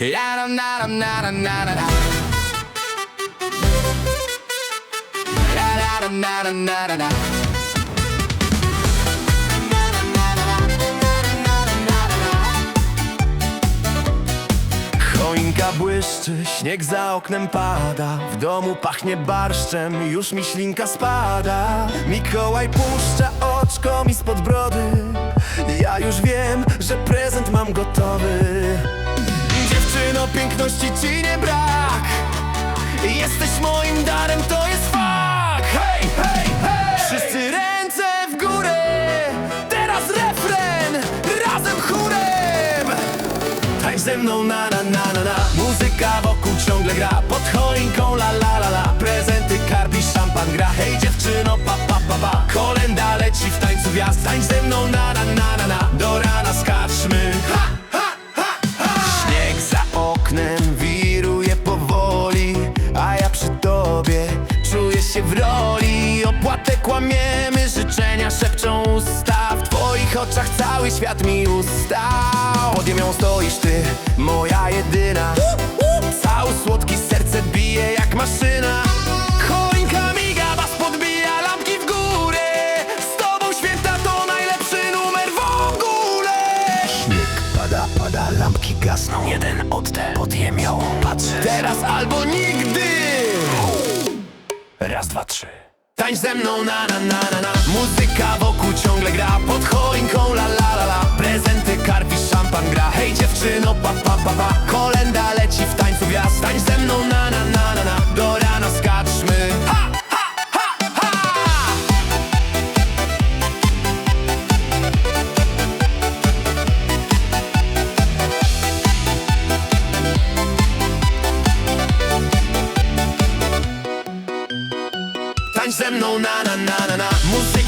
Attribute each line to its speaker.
Speaker 1: La na na na na na.
Speaker 2: Choinka błyszczy, śnieg za oknem pada. W domu pachnie barszczem, już mi ślinka spada. Mikołaj puszcza oczko mi spod brody. Ja już wiem, że prezent mam gotowy ze mną na na na na na. Muzyka wokół ciągle gra. Pod choinką la la la la. Prezenty, karpi, szampan gra. Hej dziewczyno pa pa pa pa. Kolenda leci w tańcu gwiazd. Tańcz ze mną na na na na na. Do rana skaczmy. Ha, ha, ha, ha. Śnieg za oknem wiruje powoli A ja przy tobie czuję się w roli. Opłatę kłamiemy, życzenia szepczą usta twoich oczach cały świat mi ustał. Pod ziemią stoisz ty, moja jedyna. Cały słodki serce bije jak maszyna. Choinka miga, was podbija lampki w górę. Z tobą święta to najlepszy numer w ogóle. Śnieg pada, pada, lampki gasną. Jeden oddech pod ziemią Patrzę Teraz albo nigdy Tańcz ze mną na na na na na. Muzyka wokół ciągle gra. Pod choinką la la la la. Prezenty, karpi, szampan gra. Hej dziewczyno pa pa pa pa tańcem, no na na na na na. Muzyka